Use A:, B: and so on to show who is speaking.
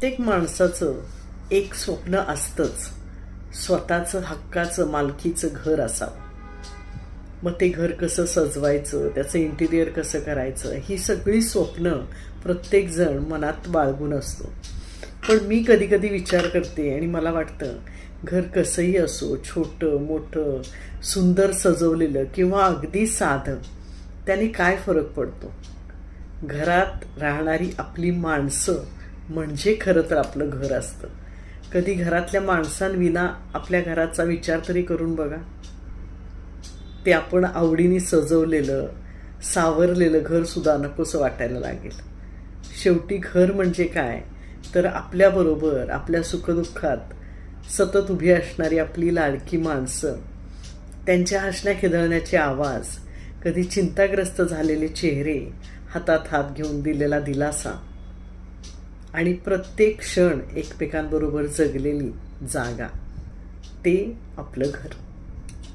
A: प्रत्येक माणसाचं एक स्वप्न असतंच. स्वतःचं हक्काचं मालकीचं घर असावं. मग ते घर कसं सजवायचं त्याचं इंटिरियर कसं करायचं ही सगळी स्वप्न प्रत्येकजण मनात बाळगून असतो. पण मी कधी कधी विचार करते आणि मला वाटतं घर कसंही असो छोटं मोठं सुंदर सजवलेलं किंवा अगदी साधं त्याने काय फरक पडतो? घरात राहणारी आपली माणसं म्हणजे खरं तर आपलं घर असतं. कधी घरातल्या माणसांविना आपल्या घराचा विचार तरी करून बघा. ते आपण आवडीने सजवलेलं सावरलेलं घरसुद्धा नकोसं वाटायला लागेल. शेवटी घर म्हणजे काय? तर आपल्याबरोबर आपल्या सुखदुःखात सतत उभी असणारी आपली लाडकी माणसं त्यांच्या हसण्या खिदळण्याचे आवाज कधी चिंताग्रस्त झालेले चेहरे हातात हात घेऊन दिलेला दिलासा आणि प्रत्येक क्षण एकमेकांबरोबर जगलेली जागा ते आपलं घर.